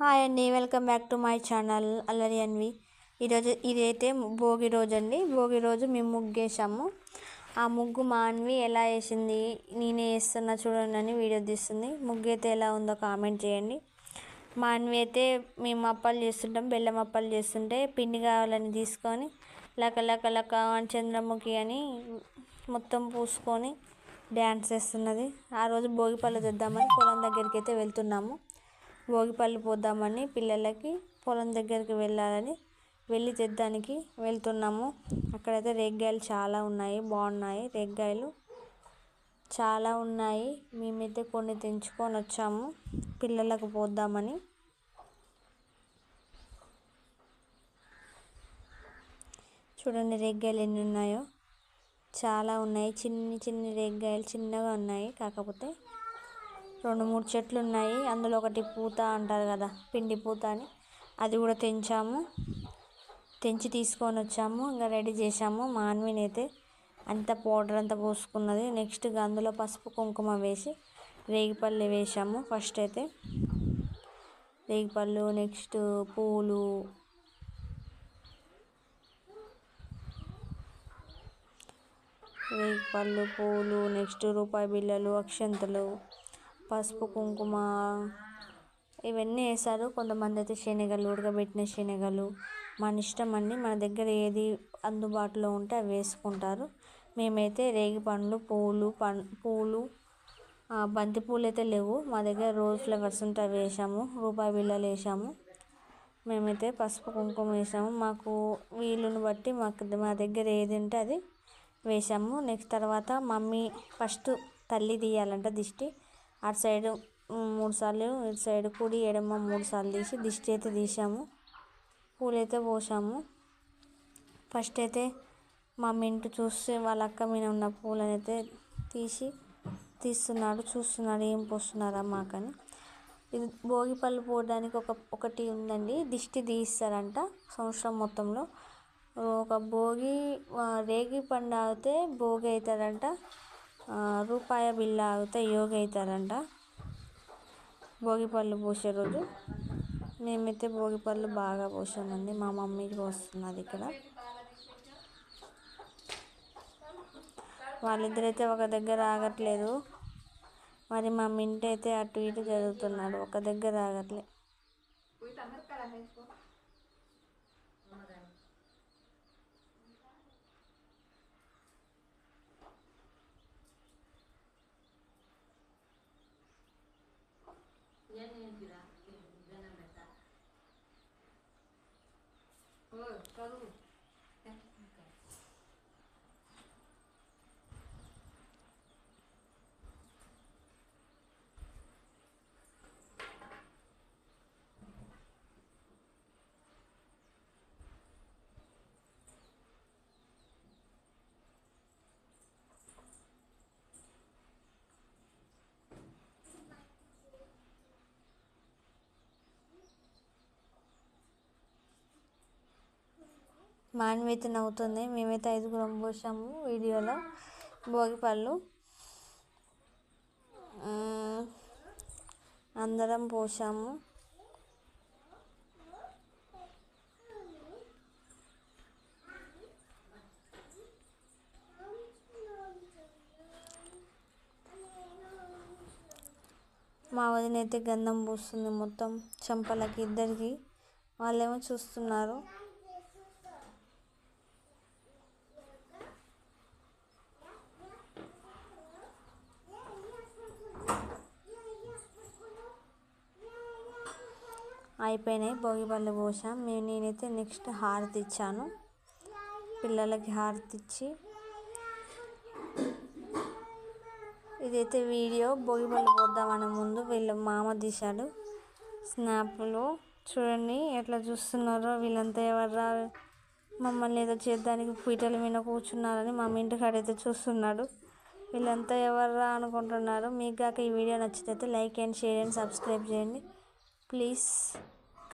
Hi అండి welcome back to my channel Allari Anvi. ఈరోజు ఇదైతే భోగి రోజు అండి భోగి రోజు మేము ముగ్గు వేసాము ఆ ముగ్గు మా అన్వి ఎలా వేసింది నేనే వేస్తున్నా చూడండి అని వీడియో తీస్తుంది. ముగ్గు అయితే ఎలా ఉందో కామెంట్ చేయండి. మా అన్వి అయితే మేము అప్పాలు చేస్తుంటాం బెల్లం అప్పాలు చేస్తుంటే పిండి కావాలని తీసుకొని లక లక లక అని చంద్రముఖి అని మొత్తం పూసుకొని డ్యాన్స్ వేస్తున్నది. ఆ రోజు భోగి పళ్ళు తెద్దామని పొలం దగ్గరికి అయితే వెళ్తున్నాము. భోగిపళ్ళు పోద్దామని పిల్లలకి పొలం దగ్గరికి వెళ్ళాలని వెళ్ళి తెద్దానికి వెళ్తున్నాము. అక్కడైతే రేగ్గాయలు చాలా ఉన్నాయి బాగున్నాయి. రేగ్గాయలు చాలా ఉన్నాయి. మేమైతే కొన్ని తెంచుకొని వచ్చాము. పిల్లలకు పోద్దామని. చూడండి రేగ్గాయలు ఎన్ని ఉన్నాయో. చాలా ఉన్నాయి. చిన్ని చిన్ని రేగ్గాయలు చిన్నగా ఉన్నాయి. కాకపోతే రెండు మూడు చెట్లు ఉన్నాయి అందులో ఒకటి పూత అంటారు కదా పిండి పూత అని. అది కూడా తెంచాము. తెంచి తీసుకొని వచ్చాము. ఇంకా రెడీ చేసాము మాన్విని అయితే అంత పౌడర్ అంతా పోసుకున్నది. నెక్స్ట్ అందులో పసుపు కుంకుమ వేసి రేగిపల్లి వేసాము ఫస్ట్ అయితే. రేగిపళ్ళు నెక్స్ట్ పూలు. రేగిపళ్ళు పూలు నెక్స్ట్ రూపాయి బిళ్ళలు అక్షంతలు. పసుపు కుంకుమ ఇవన్నీ వేస్తారు కొంతమంది అయితే శనగలు ఉడకబెట్టిన శనగలు. మన ఇష్టం అండి. మన దగ్గర ఏది అందుబాటులో ఉంటే అవి వేసుకుంటారు. మేమైతే రేగి పండ్లు పూలు పం పూలు బంతి పూలు అయితే లేవు. మా దగ్గర రోజ్ ఫ్లవర్స్ ఉంటే అవి వేసాము రూపాయి బిళ్ళలు వేసాము మేమైతే పసుపు కుంకుమ వేసాము మాకు వీలుని బట్టి మాకు మా దగ్గర ఏది ఉంటే అది వేసాము నెక్స్ట్ తర్వాత మమ్మీ ఫస్ట్ తల్లి తీయాలంట దిష్టి. అటు సైడు మూడు సార్లు ఇటు సైడ్ కుడి ఎడమ మూడు సార్లు తీసి దిష్టి అయితే తీసాము పూలైతే పోసాము. ఫస్ట్ అయితే మా మింటు చూస్తే వాళ్ళ అక్క మీద ఉన్న పూలను అయితే తీసి తీస్తున్నాడు చూస్తున్నాడు ఏం పోస్తున్నారా మాకని ఇది భోగి పళ్ళు పోవడానికి ఒక ఒకటి ఉందండి. దిష్టి తీస్తారంట సంవత్సరం మొత్తంలో. ఒక భోగి రేగి పండు అయితే భోగి అవుతారంట రూపాయ బిల్ల ఆగితే యోగ అవుతారంట భోగిపళ్ళు పోసే రోజు మేమైతే భోగిపళ్ళు బాగా పోసామండి. మా మమ్మీకి పోస్తున్నది ఇక్కడ. వాళ్ళిద్దరైతే ఒక దగ్గర ఆగట్లేదు. మరి మా మింటి అయితే అటు ఇటు జరుగుతున్నాడు. ఒక దగ్గర ఆగట్లేదు ಏನು ಹೇಳ್ತೀರಾ? ಬೆನ್ನ ಬೆಟ್ಟ ಓ ಕರು చదువు నవ్వుతుంది. మేమైతే ఐదుగురం పోసాము వీడియోలో. భోగిపళ్ళు అందరం పోసాము. మా వదిన అయితే గంధం పూస్తుంది మొత్తం. చెంపలకి ఇద్దరికి. వాళ్ళేమో చూస్తున్నారు. అయిపోయినాయి. భోగి పళ్ళు పోసాం. మేము నేనైతే నెక్స్ట్ హారతి ఇచ్చాను. పిల్లలకి హారతి ఇచ్చి ఇదైతే వీడియో. భోగి పళ్ళు పోద్దామని ముందు వీళ్ళ మామ తీశాడు. స్నాప్లో. చూడండి ఎట్లా చూస్తున్నారో. వీళ్ళంతా ఎవర్రా మమ్మల్ని ఏదో చేద్దానికి పీటల మీద కూర్చున్నారని మా ఇంటి కాడైతే చూస్తున్నాడు. వీళ్ళంతా ఎవర్రా అనుకుంటున్నారు. మీకు కాక ఈ వీడియో నచ్చితే like and share and subscribe చేయండి. ప్లీజ్.